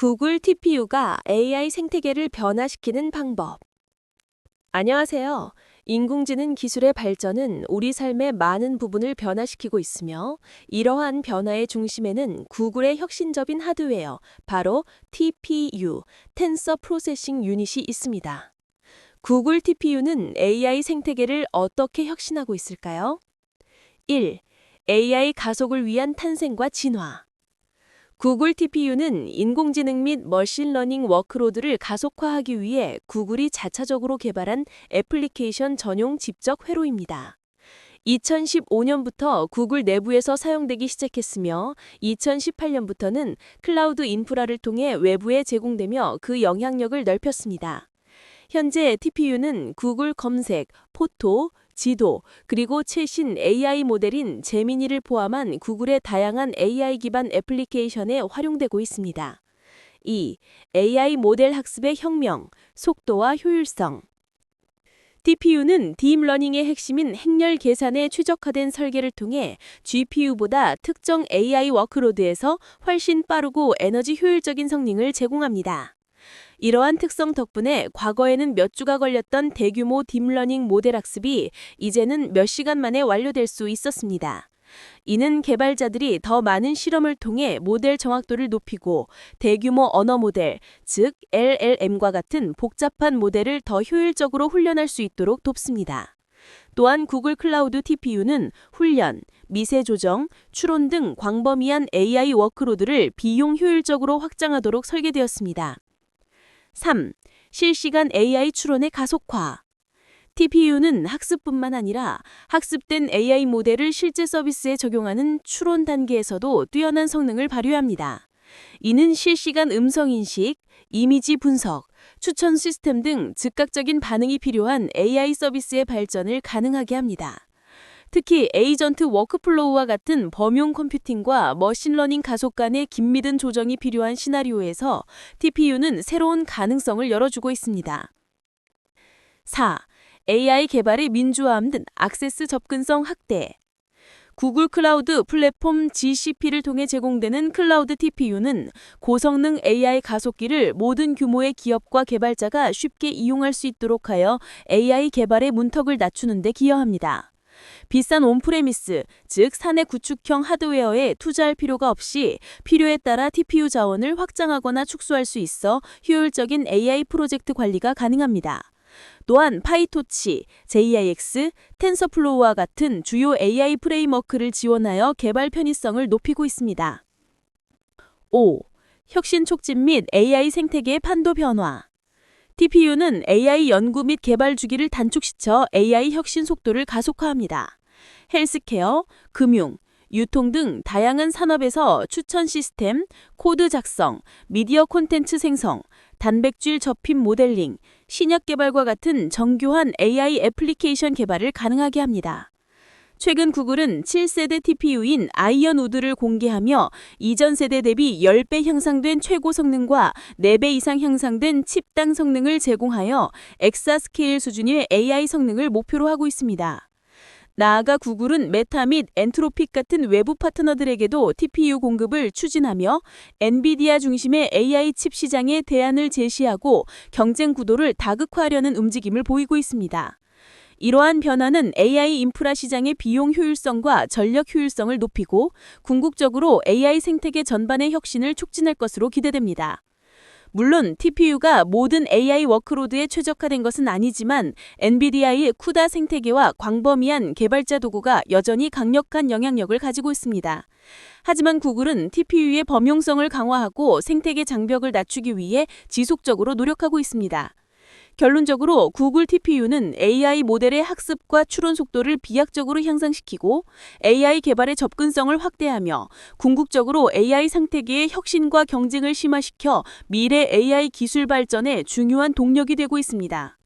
구글 TPU가 AI 생태계를 변화시키는 방법. 안녕하세요. 인공지능 기술의 발전은 우리 삶의 많은 부분을 변화시키고 있으며 이러한 변화의 중심에는 구글의 혁신적인 하드웨어, 바로 TPU, 텐서 프로세싱 유닛이 있습니다. 구글 TPU는 AI 생태계를 어떻게 혁신하고 있을까요? 1. AI 가속을 위한 탄생과 진화. 구글 TPU는 인공지능 및 머신러닝 워크로드를 가속화하기 위해 구글이 자차적으로 개발한 애플리케이션 전용 집적 회로입니다. 2015년부터 구글 내부에서 사용되기 시작했으며 2018년부터는 클라우드 인프라를 통해 외부에 제공되며 그 영향력을 넓혔습니다. 현재 TPU는 구글 검색, 포토, 지도, 그리고 최신 AI 모델인 제미니를 포함한 구글의 다양한 AI 기반 애플리케이션에 활용되고 있습니다. 2. AI 모델 학습의 혁명, 속도와 효율성. TPU는 딥러닝의 핵심인 행렬 계산에 최적화된 설계를 통해 GPU보다 특정 AI 워크로드에서 훨씬 빠르고 에너지 효율적인 성능을 제공합니다. 이러한 특성 덕분에 과거에는 몇 주가 걸렸던 대규모 딥러닝 모델 학습이 이제는 몇 시간 만에 완료될 수 있었습니다. 이는 개발자들이 더 많은 실험을 통해 모델 정확도를 높이고 대규모 언어 모델, 즉 LLM과 같은 복잡한 모델을 더 효율적으로 훈련할 수 있도록 돕습니다. 또한 구글 클라우드 TPU는 훈련, 미세 조정, 추론 등 광범위한 AI 워크로드를 비용 효율적으로 확장하도록 설계되었습니다. 3. 실시간 AI 추론의 가속화. TPU는 학습뿐만 아니라 학습된 AI 모델을 실제 서비스에 적용하는 추론 단계에서도 뛰어난 성능을 발휘합니다. 이는 실시간 음성 인식, 이미지 분석, 추천 시스템 등 즉각적인 반응이 필요한 AI 서비스의 발전을 가능하게 합니다. 특히 에이전트 워크플로우와 같은 범용 컴퓨팅과 머신러닝 가속 간의 긴밀한 조정이 필요한 시나리오에서 TPU는 새로운 가능성을 열어주고 있습니다. 4. AI 개발의 민주화함 등 액세스 접근성 확대. 구글 클라우드 플랫폼 GCP를 통해 제공되는 클라우드 TPU는 고성능 AI 가속기를 모든 규모의 기업과 개발자가 쉽게 이용할 수 있도록 하여 AI 개발의 문턱을 낮추는 데 기여합니다. 비싼 온프레미스, 즉 사내 구축형 하드웨어에 투자할 필요가 없이 필요에 따라 TPU 자원을 확장하거나 축소할 수 있어 효율적인 AI 프로젝트 관리가 가능합니다. 또한 파이토치, JIX, 텐서플로우와 같은 주요 AI 프레임워크를 지원하여 개발 편의성을 높이고 있습니다. 5. 혁신 촉진 및 AI 생태계의 판도 변화. TPU는 AI 연구 및 개발 주기를 단축시켜 AI 혁신 속도를 가속화합니다. 헬스케어, 금융, 유통 등 다양한 산업에서 추천 시스템, 코드 작성, 미디어 콘텐츠 생성, 단백질 접힌 모델링, 신약 개발과 같은 정교한 AI 애플리케이션 개발을 가능하게 합니다. 최근 구글은 7세대 TPU인 아이언 우드를 공개하며 이전 세대 대비 10배 향상된 최고 성능과 4배 이상 향상된 칩당 성능을 제공하여 엑사스케일 수준의 AI 성능을 목표로 하고 있습니다. 나아가 구글은 메타 및 엔트로픽 같은 외부 파트너들에게도 TPU 공급을 추진하며 엔비디아 중심의 AI 칩 시장에 대안을 제시하고 경쟁 구도를 다극화하려는 움직임을 보이고 있습니다. 이러한 변화는 AI 인프라 시장의 비용 효율성과 전력 효율성을 높이고 궁극적으로 AI 생태계 전반의 혁신을 촉진할 것으로 기대됩니다. 물론 TPU가 모든 AI 워크로드에 최적화된 것은 아니지만 엔비디아의 쿠다 생태계와 광범위한 개발자 도구가 여전히 강력한 영향력을 가지고 있습니다. 하지만 구글은 TPU의 범용성을 강화하고 생태계 장벽을 낮추기 위해 지속적으로 노력하고 있습니다. 결론적으로 구글 TPU는 AI 모델의 학습과 추론 속도를 비약적으로 향상시키고 AI 개발의 접근성을 확대하며 궁극적으로 AI 상태계의 혁신과 경쟁을 심화시켜 미래 AI 기술 발전에 중요한 동력이 되고 있습니다.